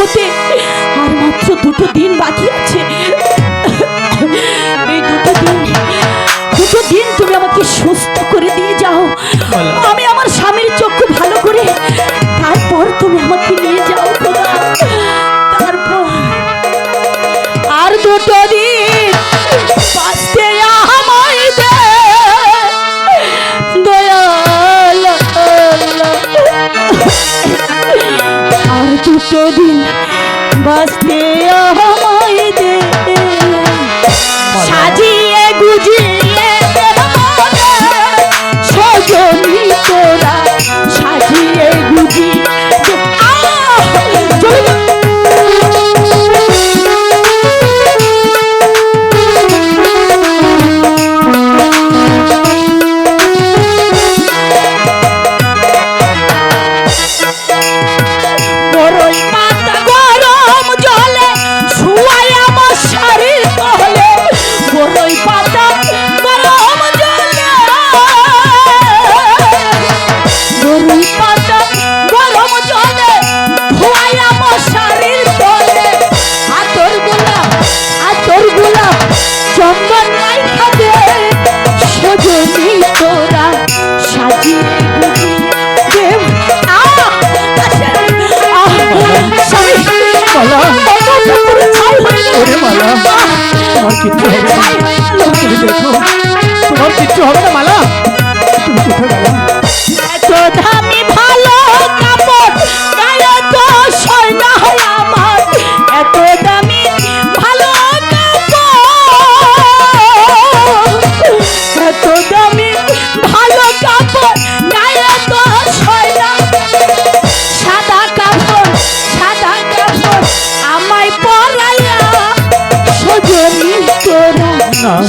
হতে আর মাত্র দুটো দিন বাকি আছে। এই দুটো দিন দুটো দিন তুমি আমাকে সুস্থ করে দিয়ে যাও। আমি আমার স্বামীর চক্ষু ভালো করে তারপর তুমি আমাকে নিয়ে যাও তারপর আর দুটো দিন আর দুটো দিন বাঁচতে আমায় তোমার কিচ্ছু হবে না হয়ে মালা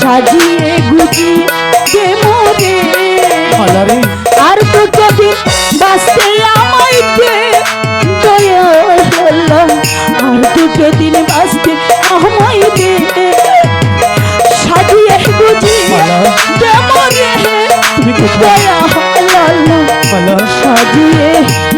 সাজিয়ে গুজিয়ে দে মোরে আর দুটো দিন বাঁচতে আমায় দে দয়াল আর দুটো দিন বাঁচতে আমায় সাজিয়ে মোরে আহ,